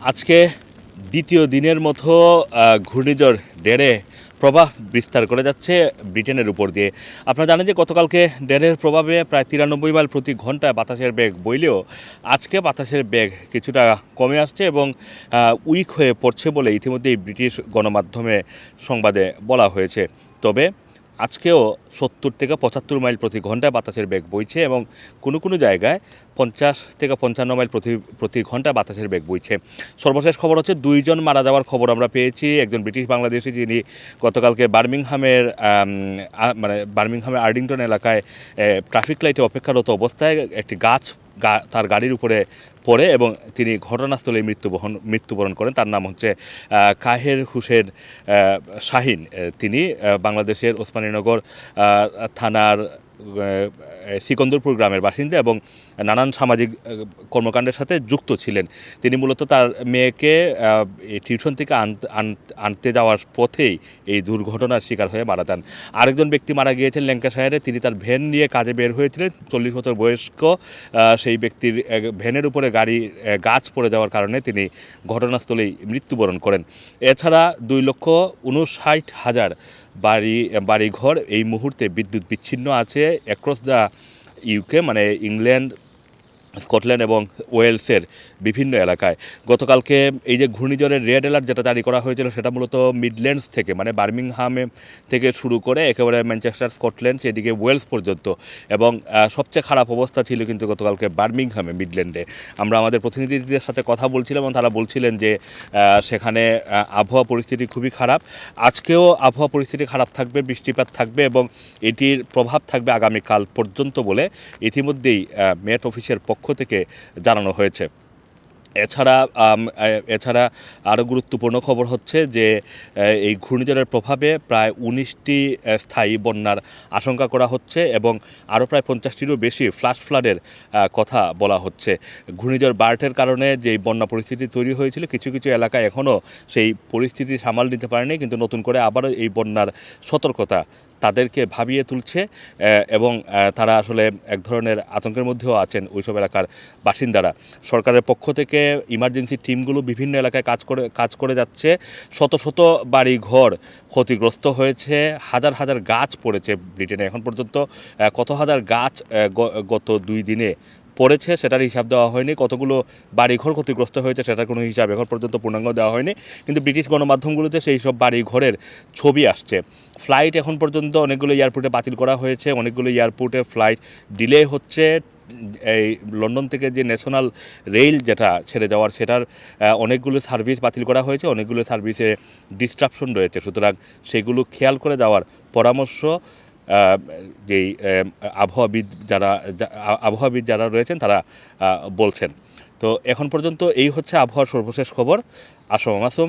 আজকে দ্বিতীয় দিনের মতো ঘূর্ণিঝড় ডেরে প্রভাব বিস্তার করে যাচ্ছে ব্রিটেনের উপর দিয়ে। আপনারা জানেন যে গতকালকে ডেরের প্রভাবে প্রায় তিরানব্বই মাইল প্রতি ঘন্টায় বাতাসের বেগ বইলেও আজকে বাতাসের বেগ কিছুটা কমে আসছে এবং উইক হয়ে পড়ছে বলে ইতিমধ্যেই ব্রিটিশ গণমাধ্যমে সংবাদে বলা হয়েছে। তবে আজকেও সত্তর থেকে পঁচাত্তর মাইল প্রতি ঘন্টায় বাতাসের বেগ বইছে এবং কোনো কোনো জায়গায় পঞ্চাশ থেকে পঞ্চান্ন মাইল প্রতি প্রতি ঘণ্টা বাতাসের বেগ বইছে। সর্বশেষ খবর হচ্ছে দুইজন মারা যাওয়ার খবর আমরা পেয়েছি। একজন ব্রিটিশ বাংলাদেশি যিনি গতকালকে বার্মিংহামের মানে বার্মিংহামের আর্ডিংটন এলাকায় ট্রাফিক লাইটে অপেক্ষারত অবস্থায় একটি গাছ তার গাড়ির উপরে পড়ে এবং তিনি ঘটনাস্থলে মৃত্যুবহন, মৃত্যুবরণ করেন। তার নাম হচ্ছে কাহের হুসেন শাহিন। তিনি বাংলাদেশের ওসমানীনগর থানার সিকন্দরপুর গ্রামের বাসিন্দা এবং নানান সামাজিক কর্মকাণ্ডের সাথে যুক্ত ছিলেন। তিনি মূলত তার মেয়েকে টিউশন থেকে আনতে আন- আনতে যাওয়ার পথেই এই দুর্ঘটনার শিকার হয়ে মারা যান। আরেকজন ব্যক্তি মারা গিয়েছেন ল্যাঙ্কাশায়ারে। তিনি তার ভ্যান নিয়ে কাজে বের হয়েছিলেন। চল্লিশ বছর বয়স্ক সেই ব্যক্তির ভ্যানের উপরে গাড়ি গাছ পড়ে যাওয়ার কারণে তিনি ঘটনাস্থলেই মৃত্যুবরণ করেন। এছাড়া দুই লক্ষ উনষাট হাজার বাড়ি, বাড়িঘর এই মুহূর্তে বিদ্যুৎ বিচ্ছিন্ন আছে। অ্যাক্রস দ্য ইউকে মানে ইংল্যান্ড স্কটল্যান্ড এবং ওয়েলসের বিভিন্ন এলাকায়। গতকালকে এই যে ঘূর্ণিঝড়ের রেড অ্যালার্ট যেটা জারি করা হয়েছিল, সেটা মূলত মিডল্যান্ডস থেকে মানে বার্মিংহামে থেকে শুরু করে একেবারে ম্যানচেস্টার, স্কটল্যান্ড, সেদিকে ওয়েলস পর্যন্ত। এবং সবচেয়ে খারাপ অবস্থা ছিল কিন্তু গতকালকে বার্মিংহামে, মিডল্যান্ডে। আমরা আমাদের প্রতিনিধিদের সাথে কথা বলছিলাম এবং তারা বলছিলেন যে সেখানে আবহাওয়া পরিস্থিতি খুবই খারাপ। আজকেও আবহাওয়া পরিস্থিতি খারাপ থাকবে, বৃষ্টিপাত থাকবে এবং এটির প্রভাব থাকবে আগামীকাল পর্যন্ত বলে ইতিমধ্যেই মেট অফিসের পক্ষ থেকে জানানো হয়েছে। এছাড়া এছাড়া আরও গুরুত্বপূর্ণ খবর হচ্ছে যে এই ঘূর্ণিঝড়ের প্রভাবে প্রায় উনিশটি স্থায়ী বন্যার আশঙ্কা করা হচ্ছে এবং আরও প্রায় পঞ্চাশটিরও বেশি ফ্লাশ ফ্লাডের কথা বলা হচ্ছে। ঘূর্ণিঝড় বার্টের কারণে যে বন্যা পরিস্থিতি তৈরি হয়েছিল, কিছু কিছু এলাকায় এখনও সেই পরিস্থিতি সামাল দিতে পারেনি, কিন্তু নতুন করে আবারও এই বন্যার সতর্কতা তাদেরকে ভাবিয়ে তুলছে এবং তারা আসলে এক ধরনের আতঙ্কের মধ্যেও আছেন ওইসব এলাকার বাসিন্দারা। সরকারের পক্ষ থেকে ইমার্জেন্সি টিমগুলো বিভিন্ন এলাকায় কাজ করে কাজ করে যাচ্ছে। শত শত বাড়ি ঘর ক্ষতিগ্রস্ত হয়েছে, হাজার হাজার গাছ পড়েছে ব্রিটেনে। এখন পর্যন্ত কত হাজার গাছ গত দুই দিনে পড়েছে, সেটার হিসাব দেওয়া হয়নি। কতগুলো বাড়িঘর ক্ষতিগ্রস্ত হয়েছে, সেটার কোনো হিসাব এখন পর্যন্ত পূর্ণাঙ্গ দেওয়া হয়নি। কিন্তু ব্রিটিশ গণমাধ্যমগুলোতে সেই সব বাড়িঘরের ছবি আসছে। ফ্লাইট এখন পর্যন্ত অনেকগুলো এয়ারপোর্টে বাতিল করা হয়েছে। অনেকগুলো এয়ারপোর্টে ফ্লাইট ডিলে হচ্ছে। এই লন্ডন থেকে যে ন্যাশনাল রেল যেটা ছেড়ে যাওয়ার, সেটার অনেকগুলো সার্ভিস বাতিল করা হয়েছে। অনেকগুলো সার্ভিসে ডিস্ট্রাপশন রয়েছে। সুতরাং সেগুলো খেয়াল করে যাওয়ার পরামর্শ যেই আবহাওয়াবিদ যারা আবহাওয়াবিদ যারা রয়েছেন তারা বলছেন। তো এখন পর্যন্ত এই হচ্ছে আবহাওয়ার সর্বশেষ খবর। আসম মাসুম।